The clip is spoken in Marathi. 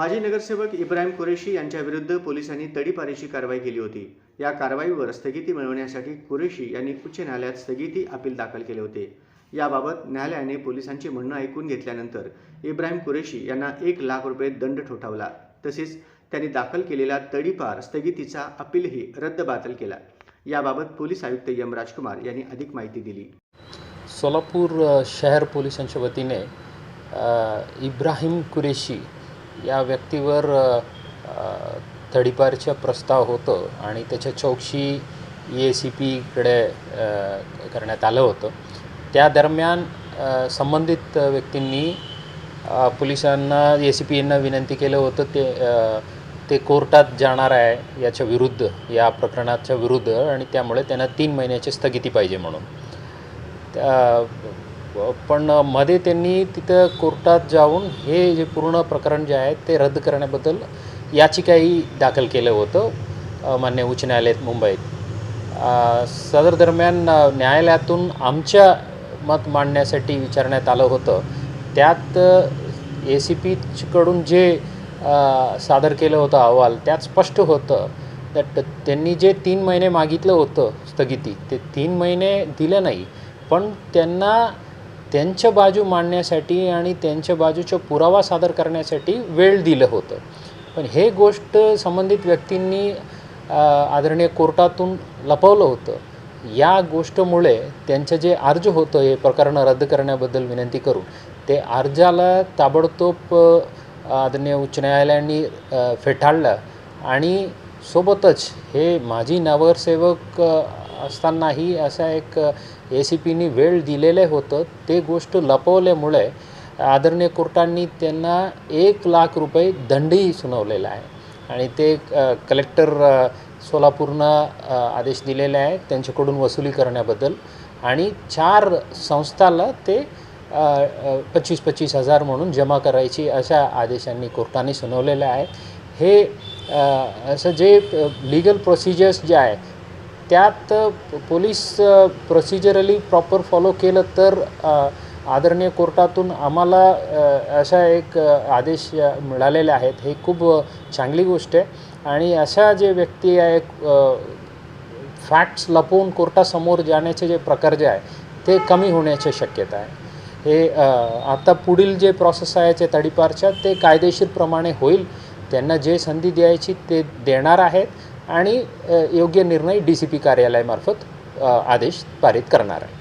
माजी नगरसेवक इब्राहिम कुरेशी यांच्या विरुद्ध पोलिसांनी तडीपारीची कारवाई केली होती. या कारवाईवर स्थगिती मिळवण्यासाठी कुरेशी यांनी उच्च न्यायालयात स्थगिती अपील दाखल केले होते. याबाबत न्यायालयाने पोलिसांचे म्हणणं ऐकून घेतल्यानंतर इब्राहिम कुरेशी यांना एक लाख रुपये दंड ठोठावला. तसेच त्यांनी दाखल केलेला तडीपार स्थगितीचा अपीलही रद्दबातल केला. याबाबत पोलीस आयुक्त यम राजकुमार यांनी अधिक माहिती दिली. सोलापूर शहर पोलिसांच्या वतीने इब्राहिम कुरेशी या व्यक्तीवर अ, प्रस्ताव होतं आणि त्याच्या चौकशी ए सी पीकडे करण्यात आलं होतं. त्या दरम्यान संबंधित व्यक्तींनी पोलिसांना ए सी पी यांना विनंती केलं होतं ते ते कोर्टात जाणार आहे याच्या विरुद्ध या प्रकरणाच्या विरुद्ध आणि त्यामुळे त्यांना तीन महिन्याची स्थगिती पाहिजे म्हणून. त्या पण मध्ये त्यांनी तिथं कोर्टात जाऊन हे जे पूर्ण प्रकरण जे आहे ते रद्द करण्याबद्दल याचिकाही दाखल केलं होतं मान्य उच्च न्यायालयात मुंबईत. सदर दरम्यान न्यायालयातून आमच्या मत मांडण्यासाठी विचारण्यात आलं होतं. त्यात ए सी पीकडून जे सादर केलं होतं अहवाल त्यात स्पष्ट होतं दॅट त्यांनी जे तीन महिने मागितलं होतं स्थगिती ते तीन महिने दिलं नाही. पण त्यांना त्यांच्या बाजू मांडण्यासाठी आणि त्यांच्या बाजूचा पुरावा सादर करण्यासाठी वेळ दिलं होतं. पण हे गोष्ट संबंधित व्यक्तींनी आदरणीय कोर्टातून लपवलं होतं. या गोष्टमुळे त्यांचं जे अर्ज होतं हे प्रकरण रद्द करण्याबद्दल विनंती करून ते अर्जाला ताबडतोब आदरणीय उच्च न्यायालयाने फेटाळलं. आणि सोबतच हे माजी नगरसेवक असतानाही असा एक ए सी पीनी वेळ दिलेलं होतं. ते गोष्ट लपवल्यामुळे आदरणीय कोर्टांनी त्यांना एक लाख रुपये दंडही सुनावलेला आहे. आणि ते कलेक्टर सोलापूरनं आदेश दिलेले आहे त्यांच्याकडून वसुली करण्याबद्दल. आणि चार संस्थाला ते पच्चीस पच्चीस हजार म्हणून जमा करायची अशा आदेशांनी कोर्टाने सुनावलेल्या आहेत. हे असं जे लीगल प्रोसिजर्स जे आहे त्यात पोलीस प्रोसिजरली प्रॉपर फॉलो केलं तर आदरणीय कोर्टातून आम्हाला अशा एक आदेश मिळालेले आहेत. हे खूप चांगली गोष्ट आहे. आणि अशा जे व्यक्ती आहे फॅक्ट्स लपवून कोर्टासमोर जाण्याचे जे प्रकार जे आहे ते कमी होण्याची शक्यता आहे. हे आता पुढील जे प्रोसेस आहे ते तडीपारच्या ते कायदेशीरप्रमाणे होईल. त्यांना जे संधी द्यायची ते देणार आहेत. आणि योग्य निर्णय डी सी पी कार्यालयामार्फत आदेश पारित करणार आहे.